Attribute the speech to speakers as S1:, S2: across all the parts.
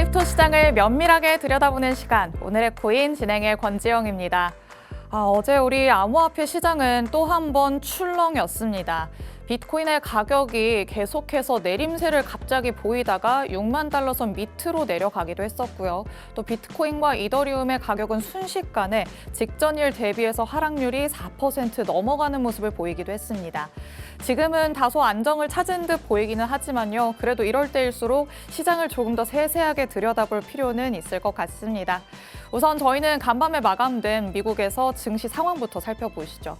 S1: 크립토 시장을 면밀하게 들여다보는 시간. 오늘의 코인 진행의 권지영입니다. 아, 어제 우리 암호화폐 시장은 또 한 번 출렁였습니다. 비트코인의 가격이 계속해서 내림세를 갑자기 보이다가 6만 달러 선 밑으로 내려가기도 했었고요. 또 비트코인과 이더리움의 가격은 순식간에 직전일 대비해서 하락률이 4% 넘어가는 모습을 보이기도 했습니다. 지금은 다소 안정을 찾은 듯 보이기는 하지만요. 그래도 이럴 때일수록 시장을 조금 더 세세하게 들여다볼 필요는 있을 것 같습니다. 우선 저희는 간밤에 마감된 미국에서 증시 상황부터 살펴보시죠.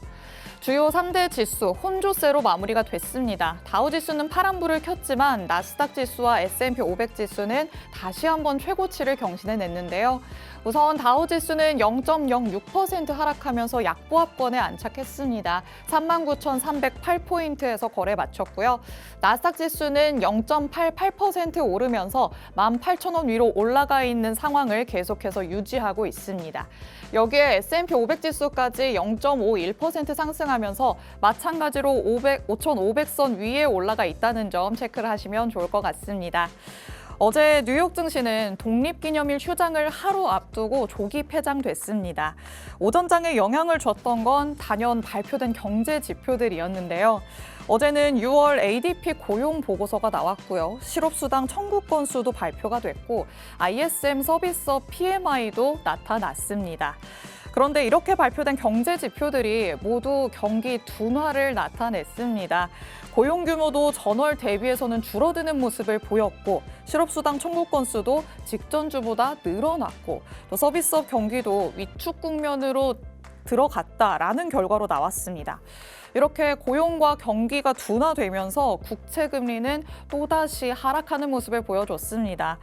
S1: 주요 3대 지수 혼조세로 마무리가 됐습니다. 다우 지수는 파란불을 켰지만 나스닥 지수와 S&P 500 지수는 다시 한번 최고치를 경신해냈는데요. 우선 다우 지수는 0.06% 하락하면서 약보합권에 안착했습니다. 39,308포인트에서 거래 마쳤고요. 나스닥 지수는 0.88% 오르면서 18,000원 위로 올라가 있는 상황을 계속해서 유지하고 있습니다. 여기에 S&P 500 지수까지 0.51% 상승 하면서 마찬가지로 500, 5,500선 위에 올라가 있다는 점 체크를 하시면 좋을 것 같습니다. 어제 뉴욕 증시는 독립기념일 휴장을 하루 앞두고 조기 폐장됐습니다. 오전장에 영향을 줬던 건 단연 발표된 경제 지표들이었는데요. 어제는 6월 ADP 고용 보고서가 나왔고요. 실업수당 청구 건수도 발표가 됐고 ISM 서비스업 PMI도 나타났습니다. 그런데 이렇게 발표된 경제 지표들이 모두 경기 둔화를 나타냈습니다. 고용 규모도 전월 대비해서는 줄어드는 모습을 보였고 실업수당 청구 건수도 직전주보다 늘어났고 또 서비스업 경기도 위축 국면으로 들어갔다라는 결과로 나왔습니다. 이렇게 고용과 경기가 둔화되면서 국채 금리는 또다시 하락하는 모습을 보여줬습니다.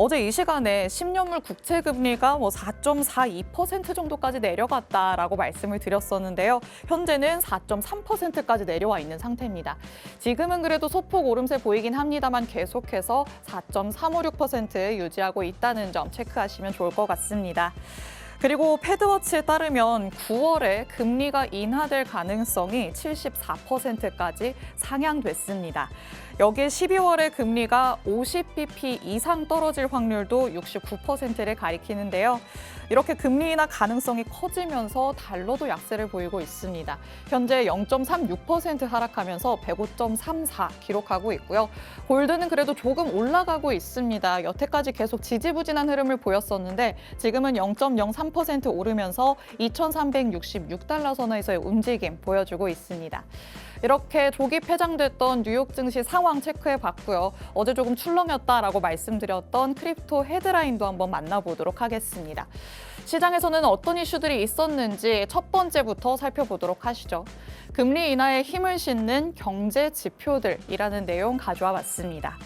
S1: 어제 이 시간에 10년물 국채 금리가 뭐 4.42% 정도까지 내려갔다라고 말씀을 드렸었는데요. 현재는 4.3%까지 내려와 있는 상태입니다. 지금은 그래도 소폭 오름세 보이긴 합니다만 계속해서 4.356% 유지하고 있다는 점 체크하시면 좋을 것 같습니다. 그리고 패드워치에 따르면 9월에 금리가 인하될 가능성이 74%까지 상향됐습니다. 여기에 12월에 금리가 50bp 이상 떨어질 확률도 69%를 가리키는데요. 이렇게 금리 인하 가능성이 커지면서 달러도 약세를 보이고 있습니다. 현재 0.36% 하락하면서 105.34 기록하고 있고요. 골드는 그래도 조금 올라가고 있습니다. 여태까지 계속 지지부진한 흐름을 보였었는데 지금은 0.03% 오르면서 2,366달러 선에서의 움직임 보여주고 있습니다. 이렇게 조기 폐장됐던 뉴욕 증시 상황 체크해 봤고요. 어제 조금 출렁였다라고 말씀드렸던 크립토 헤드라인도 한번 만나보도록 하겠습니다. 시장에서는 어떤 이슈들이 있었는지 첫 번째부터 살펴보도록 하시죠. 금리 인하에 힘을 싣는 경제 지표들이라는 내용 가져와 봤습니다.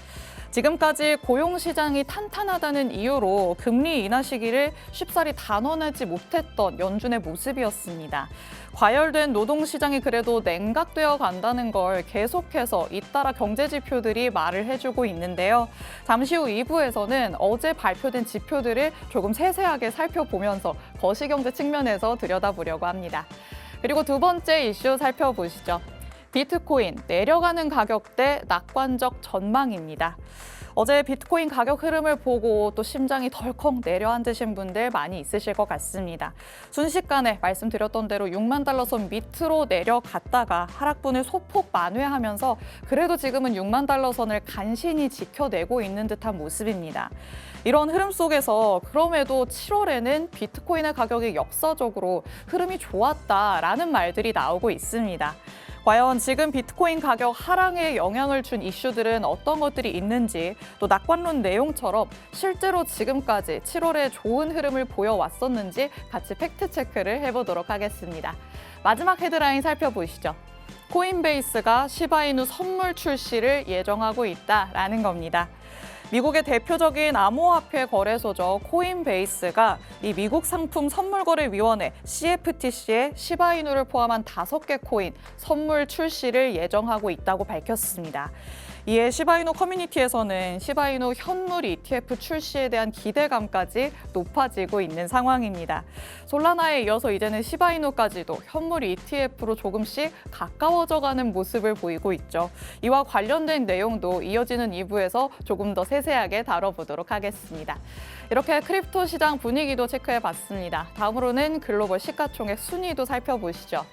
S1: 지금까지 고용 시장이 탄탄하다는 이유로 금리 인하 시기를 쉽사리 단언하지 못했던 연준의 모습이었습니다. 과열된 노동 시장이 그래도 냉각되어 간다는 걸 계속해서 잇따라 경제 지표들이 말을 해주고 있는데요. 잠시 후 2부에서는 어제 발표된 지표들을 조금 세세하게 살펴보면서 거시경제 측면에서 들여다보려고 합니다. 그리고 두 번째 이슈 살펴보시죠. 비트코인 내려가는 가격대 낙관적 전망입니다. 어제 비트코인 가격 흐름을 보고 또 심장이 덜컥 내려앉으신 분들 많이 있으실 것 같습니다. 순식간에 말씀드렸던 대로 6만 달러 선 밑으로 내려갔다가 하락분을 소폭 만회하면서 그래도 지금은 6만 달러 선을 간신히 지켜내고 있는 듯한 모습입니다. 이런 흐름 속에서 그럼에도 7월에는 비트코인의 가격이 역사적으로 흐름이 좋았다라는 말들이 나오고 있습니다. 과연 지금 비트코인 가격 하락에 영향을 준 이슈들은 어떤 것들이 있는지 또 낙관론 내용처럼 실제로 지금까지 7월에 좋은 흐름을 보여왔었는지 같이 팩트 체크를 해보도록 하겠습니다. 마지막 헤드라인 살펴보시죠. 코인베이스가 시바이누 선물 출시를 예정하고 있다라는 겁니다. 미국의 대표적인 암호화폐 거래소죠 코인베이스가 이 미국 상품 선물거래위원회 CFTC에 시바이누를 포함한 다섯 개 코인 선물 출시를 예정하고 있다고 밝혔습니다. 이에 시바이노 커뮤니티에서는 시바이노 현물 ETF 출시에 대한 기대감까지 높아지고 있는 상황입니다. 솔라나에 이어서 이제는 시바이노까지도 현물 ETF로 조금씩 가까워져가는 모습을 보이고 있죠. 이와 관련된 내용도 이어지는 2부에서 조금 더 세세하게 다뤄보도록 하겠습니다. 이렇게 크립토 시장 분위기도 체크해 봤습니다. 다음으로는 글로벌 시가총액 순위도 살펴보시죠.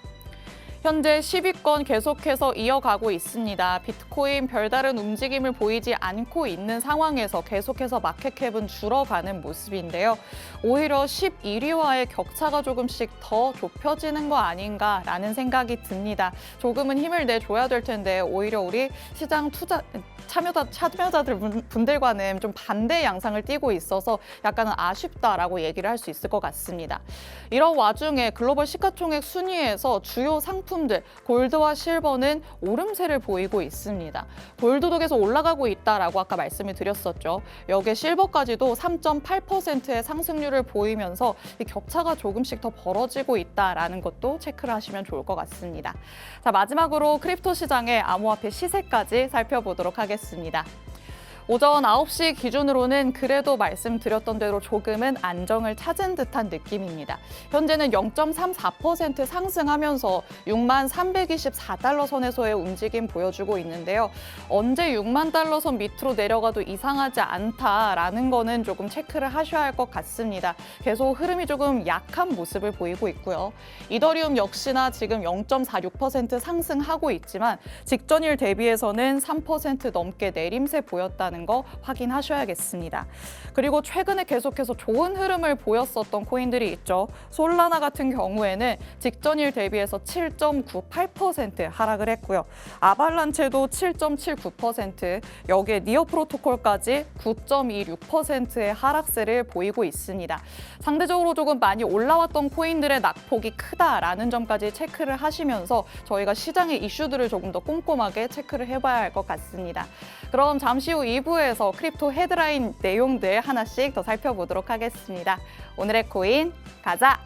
S1: 현재 10위권 계속해서 이어가고 있습니다. 비트코인 별다른 움직임을 보이지 않고 있는 상황에서 계속해서 마켓캡은 줄어가는 모습인데요. 오히려 11위와의 격차가 조금씩 더 좁혀지는 거 아닌가라는 생각이 듭니다. 조금은 힘을 내줘야 될 텐데 오히려 우리 시장 투자 참여자, 참여자들 분- 분들과는 좀 반대 양상을 띠고 있어서 약간은 아쉽다라고 얘기를 할 수 있을 것 같습니다. 이런 와중에 글로벌 시가총액 순위에서 주요 상품 들 골드와 실버는 오름세를 보이고 있습니다. 계속 올라가고 있다라고 아까 말씀을 드렸었죠. 여기에 실버까지도 3.8%의 상승률을 보이면서 이 격차가 조금씩 더 벌어지고 있다라는 것도 체크를 하시면 좋을 것 같습니다. 자 마지막으로 크립토 시장의 암호화폐 시세까지 살펴보도록 하겠습니다. 오전 9시 기준으로는 그래도 말씀드렸던 대로 조금은 안정을 찾은 듯한 느낌입니다. 현재는 0.34% 상승하면서 6만 324달러 선에서의 움직임 보여주고 있는데요. 언제 6만 달러 선 밑으로 내려가도 이상하지 않다라는 거는 조금 체크를 하셔야 할 것 같습니다. 계속 흐름이 조금 약한 모습을 보이고 있고요. 이더리움 역시나 지금 0.46% 상승하고 있지만 직전일 대비해서는 3% 넘게 내림세 보였다는 거 확인하셔야겠습니다. 그리고 최근에 계속해서 좋은 흐름을 보였었던 코인들이 있죠. 솔라나 같은 경우에는 직전일 대비해서 7.98% 하락을 했고요. 아발란체도 7.79%, 여기에 니어 프로토콜까지 9.26%의 하락세를 보이고 있습니다. 상대적으로 조금 많이 올라왔던 코인들의 낙폭이 크다라는 점까지 체크를 하시면서 저희가 시장의 이슈들을 조금 더 꼼꼼하게 체크를 해봐야 할 것 같습니다. 그럼 잠시 후 2부 에서 크립토 헤드라인 내용들 하나씩 더 살펴보도록 하겠습니다. 오늘의 코인 가자!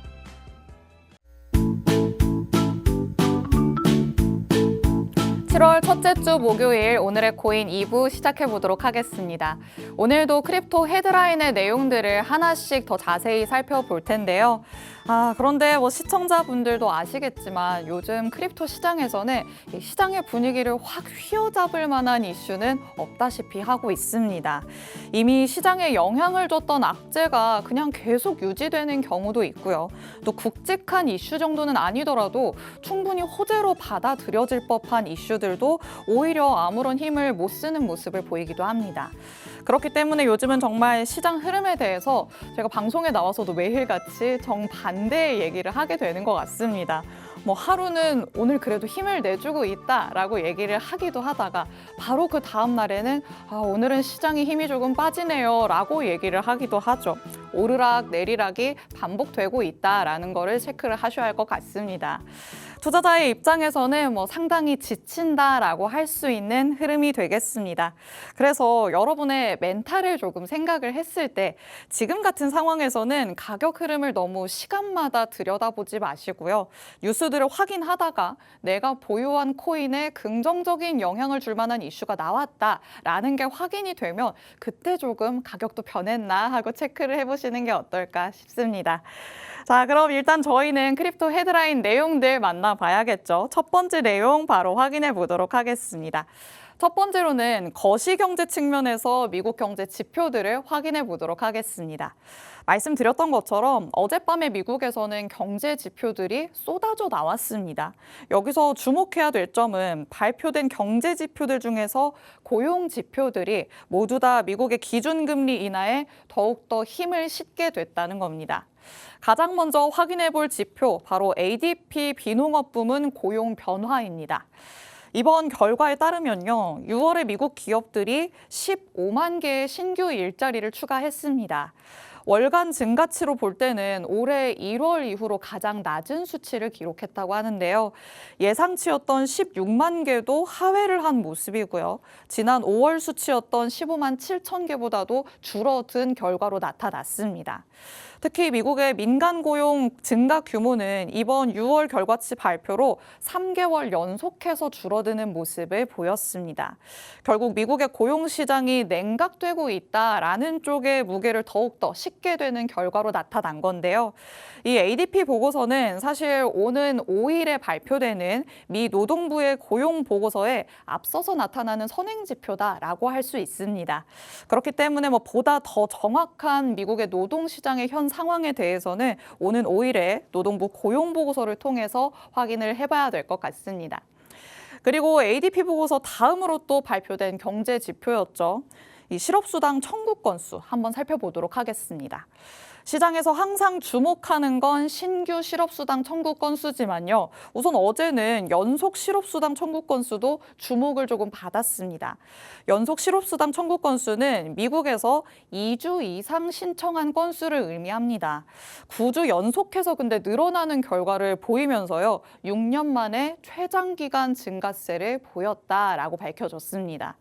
S1: 7월 첫째 주 목요일 오늘의 코인 2부 시작해 보도록 하겠습니다. 오늘도 크립토 헤드라인의 내용들을 하나씩 더 자세히 살펴볼 텐데요. 아, 그런데 뭐 시청자분들도 아시겠지만 요즘 크립토 시장에서는 이 시장의 분위기를 확 휘어잡을 만한 이슈는 없다시피 하고 있습니다. 이미 시장에 영향을 줬던 악재가 그냥 계속 유지되는 경우도 있고요. 또 굵직한 이슈 정도는 아니더라도 충분히 호재로 받아들여질 법한 이슈들도 오히려 아무런 힘을 못 쓰는 모습을 보이기도 합니다. 그렇기 때문에 요즘은 정말 시장 흐름에 대해서 제가 방송에 나와서도 매일같이 정반 대의 얘기를 하게 되는 것 같습니다. 뭐 하루는 오늘 그래도 힘을 내주고 있다라고 얘기를 하기도 하다가 바로 그 다음 날에는 아, 오늘은 시장에 힘이 조금 빠지네요라고 얘기를 하기도 하죠. 오르락 내리락이 반복되고 있다라는 거를 체크를 하셔야 할 것 같습니다. 투자자의 입장에서는 뭐 상당히 지친다라고 할 수 있는 흐름이 되겠습니다. 그래서 여러분의 멘탈을 조금 생각을 했을 때 지금 같은 상황에서는 가격 흐름을 너무 시간마다 들여다보지 마시고요. 뉴스들을 확인하다가 내가 보유한 코인에 긍정적인 영향을 줄 만한 이슈가 나왔다라는 게 확인이 되면 그때 조금 가격도 변했나 하고 체크를 해보시 는 게 어떨까 싶습니다. 자, 그럼 일단 저희는 크립토 헤드라인 내용들 만나봐야겠죠. 첫 번째 내용 바로 확인해 보도록 하겠습니다. 첫 번째로는 거시 경제 측면에서 미국 경제 지표들을 확인해 보도록 하겠습니다. 말씀드렸던 것처럼 어젯밤에 미국에서는 경제 지표들이 쏟아져 나왔습니다. 여기서 주목해야 될 점은 발표된 경제 지표들 중에서 고용 지표들이 모두 다 미국의 기준금리 인하에 더욱더 힘을 싣게 됐다는 겁니다. 가장 먼저 확인해 볼 지표, 바로 ADP 비농업 부문 고용 변화입니다. 이번 결과에 따르면요, 6월에 미국 기업들이 15만 개의 신규 일자리를 추가했습니다. 월간 증가치로 볼 때는 올해 1월 이후로 가장 낮은 수치를 기록했다고 하는데요. 예상치였던 16만 개도 하회를 한 모습이고요. 지난 5월 수치였던 15만 7천 개보다도 줄어든 결과로 나타났습니다. 특히 미국의 민간 고용 증가 규모는 이번 6월 결과치 발표로 3개월 연속해서 줄어드는 모습을 보였습니다. 결국 미국의 고용 시장이 냉각되고 있다라는 쪽에 무게를 더욱더 싣게 되는 결과로 나타난 건데요. 이 ADP 보고서는 사실 오는 5일에 발표되는 미 노동부의 고용 보고서에 앞서서 나타나는 선행 지표다라고 할 수 있습니다. 그렇기 때문에 뭐 보다 더 정확한 미국의 노동 시장의 현 상황에 대해서는 오는 5일에 노동부 고용 보고서를 통해서 확인을 해봐야 될 것 같습니다. 그리고 ADP 보고서 다음으로 또 발표된 경제 지표였죠. 이 실업수당 청구 건수 한번 살펴보도록 하겠습니다. 시장에서 항상 주목하는 건 신규 실업수당 청구 건수지만요. 우선 어제는 연속 실업수당 청구 건수도 주목을 조금 받았습니다. 연속 실업수당 청구 건수는 미국에서 2주 이상 신청한 건수를 의미합니다. 9주 연속해서 근데 늘어나는 결과를 보이면서요. 6년 만에 최장기간 증가세를 보였다라고 밝혀졌습니다.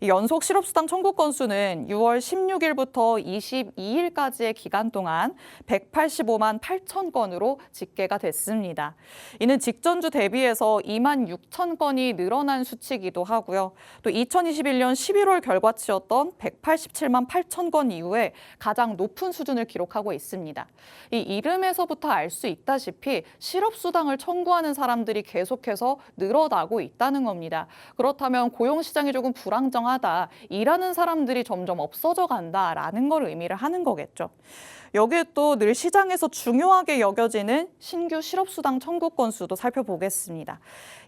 S1: 이 연속 실업수당 청구 건수는 6월 16일부터 22일까지의 기간 동안 185만 8천 건으로 집계가 됐습니다. 이는 직전주 대비해서 2만 6천 건이 늘어난 수치이기도 하고요. 또 2021년 11월 결과치였던 187만 8천 건 이후에 가장 높은 수준을 기록하고 있습니다. 이 이름에서부터 알 수 있다시피 실업수당을 청구하는 사람들이 계속해서 늘어나고 있다는 겁니다. 그렇다면 고용시장이 조금 불안 정 하다 일하는 사람들이 점점 없어져 간다라는 걸 의미를 하는 거겠죠. 여기에 또 늘 시장에서 중요하게 여겨지는 신규 실업수당 청구 건수도 살펴보겠습니다.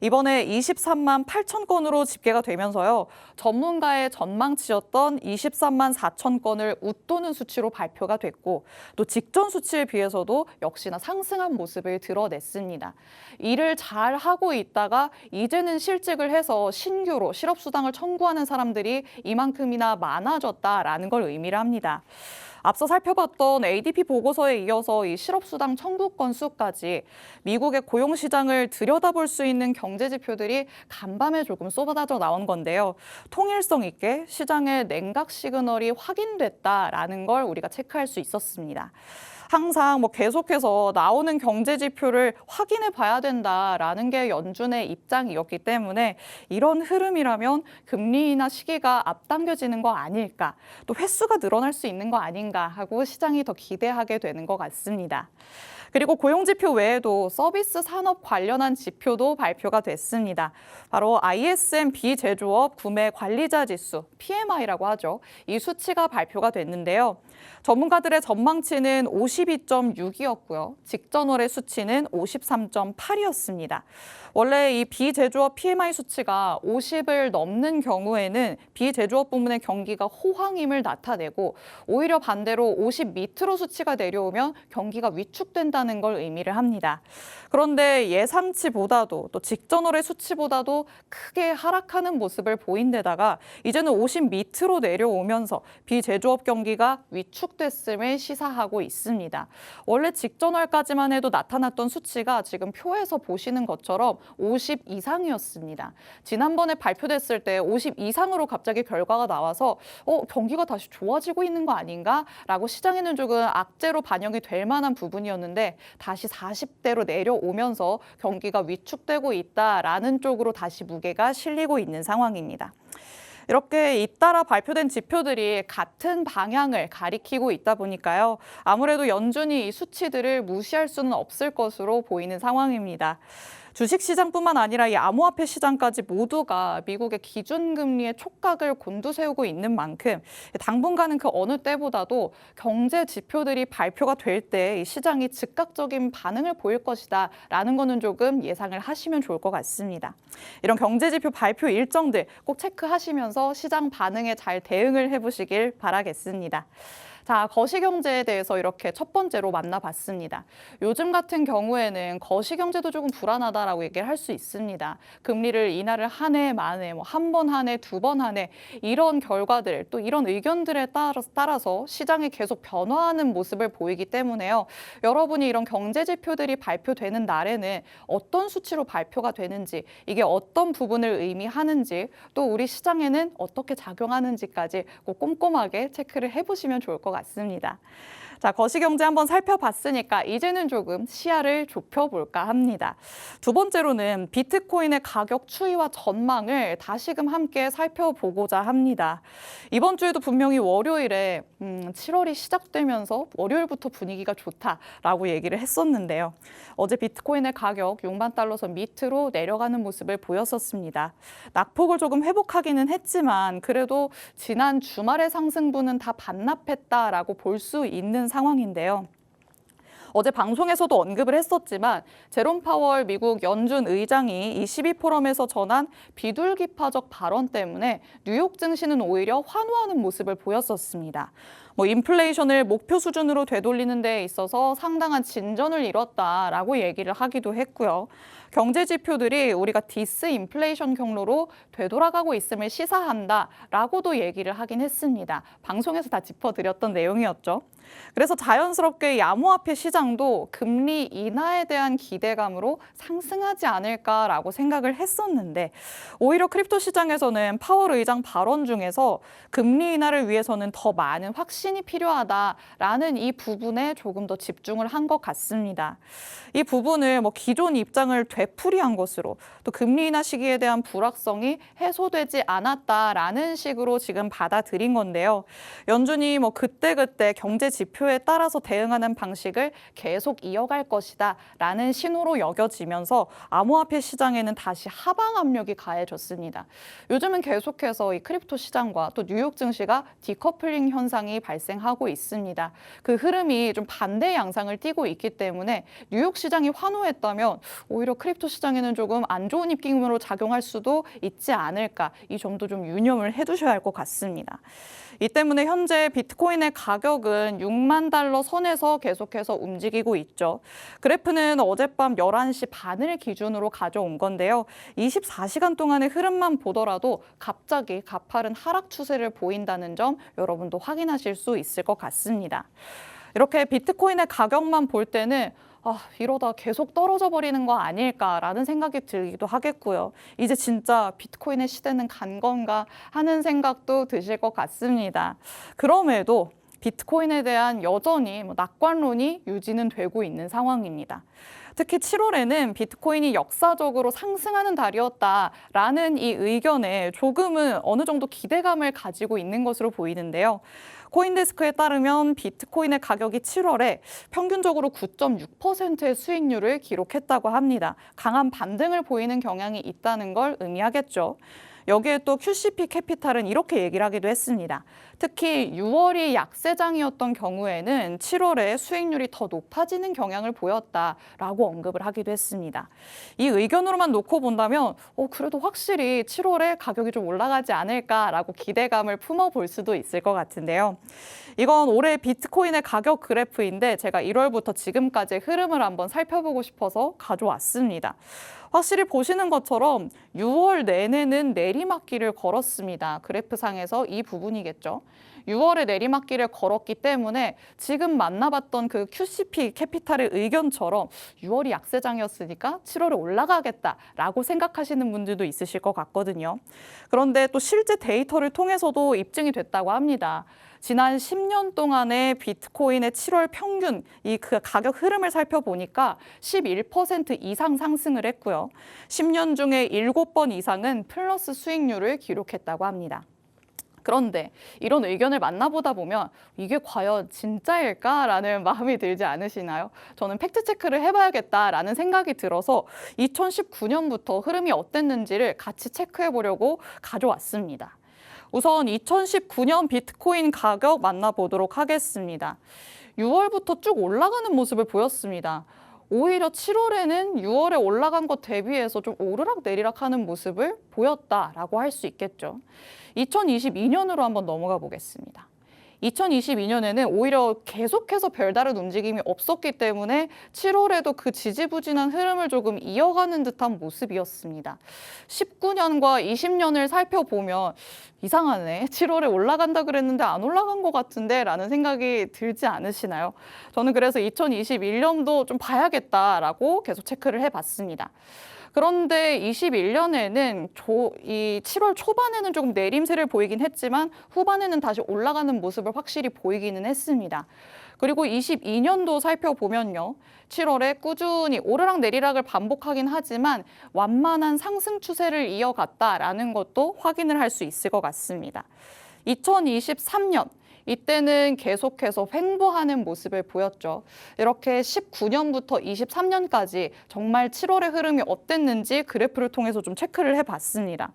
S1: 이번에 23만 8천 건으로 집계가 되면서요. 전문가의 전망치였던 23만 4천 건을 웃도는 수치로 발표가 됐고 또 직전 수치에 비해서도 역시나 상승한 모습을 드러냈습니다. 일을 잘 하고 있다가 이제는 실직을 해서 신규로 실업수당을 청구하는 사람들이 이만큼이나 많아졌다라는 걸 의미를 합니다. 앞서 살펴봤던 ADP 보고서에 이어서 이 실업수당 청구 건수까지 미국의 고용 시장을 들여다볼 수 있는 경제 지표들이 간밤에 조금 쏟아져 나온 건데요. 통일성 있게 시장의 냉각 시그널이 확인됐다라는 걸 우리가 체크할 수 있었습니다. 항상 뭐 계속해서 나오는 경제 지표를 확인해 봐야 된다라는 게 연준의 입장이었기 때문에 이런 흐름이라면 금리 인하 시기가 앞당겨지는 거 아닐까 또 횟수가 늘어날 수 있는 거 아닌가 하고 시장이 더 기대하게 되는 것 같습니다. 그리고 고용지표 외에도 서비스 산업 관련한 지표도 발표가 됐습니다. 바로 ISM 비제조업 구매 관리자 지수, PMI라고 하죠. 이 수치가 발표가 됐는데요. 전문가들의 전망치는 52.6이었고요. 직전월의 수치는 53.8이었습니다. 원래 이 비제조업 PMI 수치가 50을 넘는 경우에는 비제조업 부문의 경기가 호황임을 나타내고 오히려 반대로 50 밑으로 수치가 내려오면 경기가 위축된다는 걸 의미를 합니다. 그런데 예상치보다도 또 직전월의 수치보다도 크게 하락하는 모습을 보인 데다가 이제는 50 밑으로 내려오면서 비제조업 경기가 위축 됐음을 시사하고 있습니다. 원래 직전월까지만 해도 나타났던 수치가 지금 표에서 보시는 것처럼 50 이상이었습니다. 지난번에 발표됐을 때 50 이상으로 갑자기 결과가 나와서 어, 경기가 다시 좋아지고 있는 거 아닌가라고 시장에는 조금 악재로 반영이 될 만한 부분이었는데 다시 40대로 내려오면서 경기가 위축되고 있다라는 쪽으로 다시 무게가 실리고 있는 상황입니다. 이렇게 잇따라 발표된 지표들이 같은 방향을 가리키고 있다 보니까요. 아무래도 연준이 이 수치들을 무시할 수는 없을 것으로 보이는 상황입니다. 주식 시장뿐만 아니라 이 암호화폐 시장까지 모두가 미국의 기준금리의 촉각을 곤두세우고 있는 만큼 당분간은 그 어느 때보다도 경제 지표들이 발표가 될때 시장이 즉각적인 반응을 보일 것이다 라는 거는 조금 예상을 하시면 좋을 것 같습니다. 이런 경제 지표 발표 일정들 꼭 체크하시면서 시장 반응에 잘 대응을 해보시길 바라겠습니다. 자, 거시경제에 대해서 이렇게 첫 번째로 만나봤습니다. 요즘 같은 경우에는 거시경제도 조금 불안하다라고 얘기를 할 수 있습니다. 금리를 인하를 한 해 만에, 뭐 한 번 한 해, 두 번 한 해, 이런 결과들, 또 이런 의견들에 따라서, 시장이 계속 변화하는 모습을 보이기 때문에요. 여러분이 이런 경제 지표들이 발표되는 날에는 어떤 수치로 발표가 되는지, 이게 어떤 부분을 의미하는지, 또 우리 시장에는 어떻게 작용하는지까지 꼭 꼼꼼하게 체크를 해보시면 좋을 것 같습니다. 같습니다. 자, 거시경제 한번 살펴봤으니까 이제는 조금 시야를 좁혀볼까 합니다. 두 번째로는 비트코인의 가격 추이와 전망을 다시금 함께 살펴보고자 합니다. 이번 주에도 분명히 월요일에 음, 7월이 시작되면서 월요일부터 분위기가 좋다라고 얘기를 했었는데요. 어제 비트코인의 가격 6만 달러 선 밑으로 내려가는 모습을 보였었습니다. 낙폭을 조금 회복하기는 했지만 그래도 지난 주말의 상승분은 다 반납했다라고 볼 수 있는 상황인데요. 어제 방송에서도 언급을 했었지만 제롬 파월 미국 연준 의장이 이 12포럼에서 전한 비둘기파적 발언 때문에 뉴욕 증시는 오히려 환호하는 모습을 보였었습니다. 뭐 인플레이션을 목표 수준으로 되돌리는 데 있어서 상당한 진전을 이뤘다라고 얘기를 하기도 했고요. 경제 지표들이 우리가 디스 인플레이션 경로로 되돌아가고 있음을 시사한다라고도 얘기를 하긴 했습니다. 방송에서 다 짚어드렸던 내용이었죠. 그래서 자연스럽게 야무화폐 시장도 금리 인하에 대한 기대감으로 상승하지 않을까라고 생각을 했었는데 오히려 크립토 시장에서는 파월 의장 발언 중에서 금리 인하를 위해서는 더 많은 확신 이 필요하다라는 이 부분에 조금 더 집중을 한 것 같습니다. 이 부분을 뭐 기존 입장을 되풀이한 것으로 또 금리 인하 시기에 대한 불확성이 해소되지 않았다라는 식으로 지금 받아들인 건데요. 연준이 뭐 그때그때 경제 지표에 따라서 대응하는 방식을 계속 이어갈 것이다라는 신호로 여겨지면서 암호화폐 시장에는 다시 하방 압력이 가해졌습니다. 요즘은 계속해서 이 크립토 시장과 또 뉴욕 증시가 디커플링 현상이 발 생하고 있습니다. 그 흐름이 좀 반대 양상을 띠고 있기 때문에 뉴욕 시장이 환호했다면 오히려 크립토 시장에는 조금 안 좋은 입김으로 작용할 수도 있지 않을까 이 점도 좀 유념을 해두셔야 할 것 같습니다. 이 때문에 현재 비트코인의 가격은 6만 달러 선에서 계속해서 움직이고 있죠. 그래프는 어젯밤 11시 반을 기준으로 가져온 건데요. 24시간 동안의 흐름만 보더라도 갑자기 가파른 하락 추세를 보인다는 점 여러분도 확인하실 수 있을 것 같습니다. 이렇게 비트코인의 가격만 볼 때는 아, 이러다 계속 떨어져 버리는 거 아닐까라는 생각이 들기도 하겠고요. 이제 진짜 비트코인의 시대는 간 건가 하는 생각도 드실 것 같습니다. 그럼에도 비트코인에 대한 여전히 뭐 낙관론이 유지는 되고 있는 상황입니다. 특히 7월에는 비트코인이 역사적으로 상승하는 달이었다라는 이 의견에 조금은 어느 정도 기대감을 가지고 있는 것으로 보이는데요. 코인데스크에 따르면 비트코인의 가격이 7월에 평균적으로 9.6%의 수익률을 기록했다고 합니다. 강한 반등을 보이는 경향이 있다는 걸 의미하겠죠. 여기에 또 QCP 캐피탈은 이렇게 얘기를 하기도 했습니다. 특히 6월이 약세장이었던 경우에는 7월에 수익률이 더 높아지는 경향을 보였다라고 언급을 하기도 했습니다. 이 의견으로만 놓고 본다면 어, 그래도 확실히 7월에 가격이 좀 올라가지 않을까라고 기대감을 품어볼 수도 있을 것 같은데요. 이건 올해 비트코인의 가격 그래프인데 제가 1월부터 지금까지의 흐름을 한번 살펴보고 싶어서 가져왔습니다. 확실히 보시는 것처럼 6월 내내는 내리막길을 걸었습니다. 그래프상에서 이 부분이겠죠. 6월에 내리막길을 걸었기 때문에 지금 만나봤던 그 QCP 캐피탈의 의견처럼 6월이 약세장이었으니까 7월에 올라가겠다라고 생각하시는 분들도 있으실 것 같거든요. 그런데 또 실제 데이터를 통해서도 입증이 됐다고 합니다. 지난 10년 동안의 비트코인의 7월 평균 이 그 가격 흐름을 살펴보니까 11% 이상 상승을 했고요. 10년 중에 7번 이상은 플러스 수익률을 기록했다고 합니다. 그런데 이런 의견을 만나보다 보면 이게 과연 진짜일까라는 마음이 들지 않으시나요? 저는 팩트 체크를 해봐야겠다라는 생각이 들어서 2019년부터 흐름이 어땠는지를 같이 체크해 보려고 가져왔습니다. 우선 2019년 비트코인 가격 만나보도록 하겠습니다. 6월부터 쭉 올라가는 모습을 보였습니다. 오히려 7월에는 6월에 올라간 것 대비해서 좀 오르락 내리락 하는 모습을 보였다라고 할 수 있겠죠. 2022년으로 한번 넘어가 보겠습니다. 2022년에는 오히려 계속해서 별다른 움직임이 없었기 때문에 7월에도 그 지지부진한 흐름을 조금 이어가는 듯한 모습이었습니다. 19년과 20년을 살펴보면 이상하네. 7월에 올라간다 그랬는데 안 올라간 것 같은데 라는 생각이 들지 않으시나요? 저는 그래서 2021년도 좀 봐야겠다라고 계속 체크를 해봤습니다. 그런데 21년에는 이 7월 초반에는 조금 내림세를 보이긴 했지만 후반에는 다시 올라가는 모습을 확실히 보이기는 했습니다. 그리고 22년도 살펴보면요. 7월에 꾸준히 오르락 내리락을 반복하긴 하지만 완만한 상승 추세를 이어갔다라는 것도 확인을 할 수 있을 것 같습니다. 2023년 이때는 계속해서 횡보하는 모습을 보였죠. 이렇게 19년부터 23년까지 정말 7월의 흐름이 어땠는지 그래프를 통해서 좀 체크를 해봤습니다.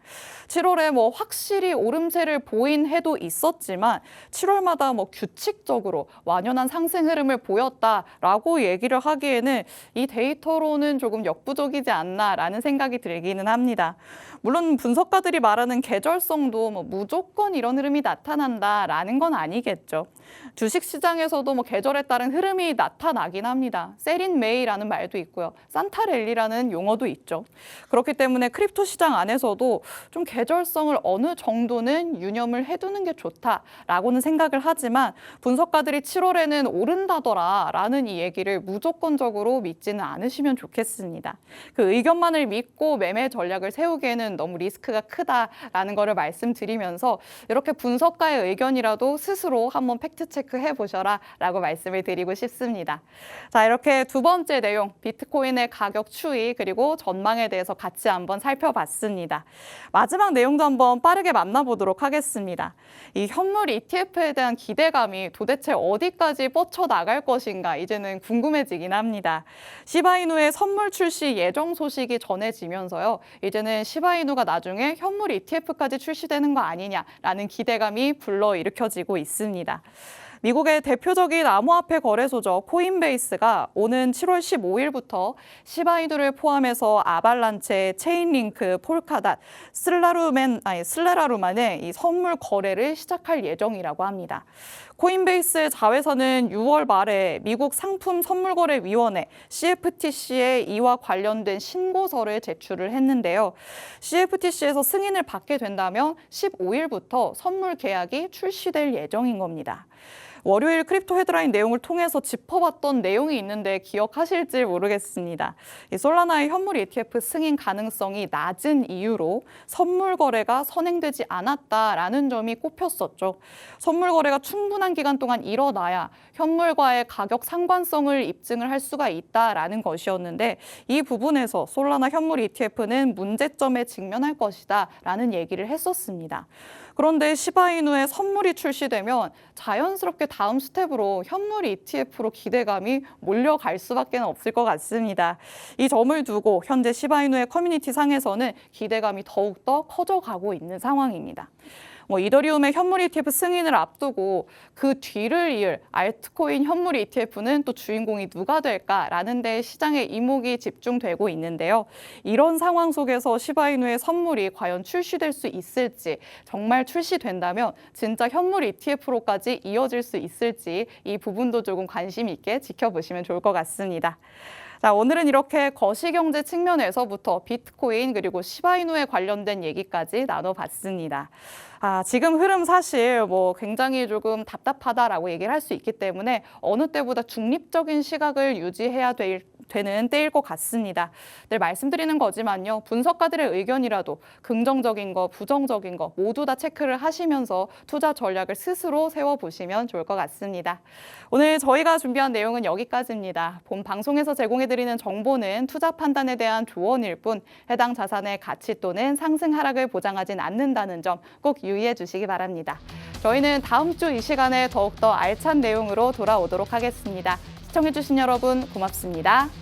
S1: 7월에 뭐 확실히 오름세를 보인 해도 있었지만 7월마다 뭐 규칙적으로 완연한 상승 흐름을 보였다라고 얘기를 하기에는 이 데이터로는 조금 역부족이지 않나라는 생각이 들기는 합니다. 물론 분석가들이 말하는 계절성도 뭐 무조건 이런 흐름이 나타난다라는 건 아니 겠죠. 주식 시장에서도 뭐 계절에 따른 흐름이 나타나긴 합니다. 세린 메이라는 말도 있고요. 산타랠리라는 용어도 있죠. 그렇기 때문에 크립토 시장 안에서도 좀 계절성을 어느 정도는 유념을 해두는 게 좋다라고는 생각을 하지만 분석가들이 7월에는 오른다더라라는 이 얘기를 무조건적으로 믿지는 않으시면 좋겠습니다. 그 의견만을 믿고 매매 전략을 세우기에는 너무 리스크가 크다라는 거를 말씀드리면서 이렇게 분석가의 의견이라도 스스로 한번 팩트 체크 해 보셔라 라고 말씀을 드리고 싶습니다. 자, 이렇게 두 번째 내용, 비트코인의 가격 추이 그리고 전망에 대해서 같이 한번 살펴봤습니다. 마지막 내용도 한번 빠르게 만나보도록 하겠습니다. 이 현물 ETF에 대한 기대감이 도대체 어디까지 뻗쳐 나갈 것인가 이제는 궁금해지긴 합니다. 시바이누의 선물 출시 예정 소식이 전해지면서요. 이제는 시바이누가 나중에 현물 ETF까지 출시되는 거 아니냐라는 기대감이 불러일으켜지고 있습니다. 있습니다. 미국의 대표적인 암호화폐 거래소죠. 코인베이스가 오는 7월 15일부터 시바이누를 포함해서 아발란체, 체인링크, 폴카닷, 슬라루맨 아니 슬레라루만의 이 선물 거래를 시작할 예정이라고 합니다. 코인베이스 자회사는 6월 말에 미국 상품 선물거래위원회 CFTC에 이와 관련된 신고서를 제출을 했는데요. CFTC에서 승인을 받게 된다면 15일부터 선물 계약이 출시될 예정인 겁니다. 월요일 크립토 헤드라인 내용을 통해서 짚어봤던 내용이 있는데 기억하실지 모르겠습니다. 이 솔라나의 현물 ETF 승인 가능성이 낮은 이유로 선물 거래가 선행되지 않았다라는 점이 꼽혔었죠. 선물 거래가 충분한 기간 동안 일어나야 현물과의 가격 상관성을 입증을 할 수가 있다라는 것이었는데 이 부분에서 솔라나 현물 ETF는 문제점에 직면할 것이다라는 얘기를 했었습니다. 그런데 시바이누의 선물이 출시되면 자연스럽게 다음 스텝으로 현물 ETF로 기대감이 몰려갈 수밖에 없을 것 같습니다. 이 점을 두고 현재 시바이누의 커뮤니티 상에서는 기대감이 더욱더 커져가고 있는 상황입니다. 뭐 이더리움의 현물 ETF 승인을 앞두고 그 뒤를 이을 알트코인 현물 ETF는 또 주인공이 누가 될까라는 데 시장의 이목이 집중되고 있는데요. 이런 상황 속에서 시바이누의 선물이 과연 출시될 수 있을지 정말 출시된다면 진짜 현물 ETF로까지 이어질 수 있을지 이 부분도 조금 관심 있게 지켜보시면 좋을 것 같습니다. 자, 오늘은 이렇게 거시경제 측면에서부터 비트코인 그리고 시바이누에 관련된 얘기까지 나눠봤습니다. 아, 지금 흐름 사실 뭐 굉장히 조금 답답하다라고 얘기를 할 수 있기 때문에 어느 때보다 중립적인 시각을 유지해야 될 되는 때일 것 같습니다. 늘 말씀드리는 거지만요. 분석가들의 의견이라도 긍정적인 거, 부정적인 거 모두 다 체크를 하시면서 투자 전략을 스스로 세워보시면 좋을 것 같습니다. 오늘 저희가 준비한 내용은 여기까지입니다. 본 방송에서 제공해드리는 정보는 투자 판단에 대한 조언일 뿐 해당 자산의 가치 또는 상승 하락을 보장하진 않는다는 점 꼭 유의해 주시기 바랍니다. 저희는 다음 주 이 시간에 더욱더 알찬 내용으로 돌아오도록 하겠습니다. 시청해주신 여러분 고맙습니다.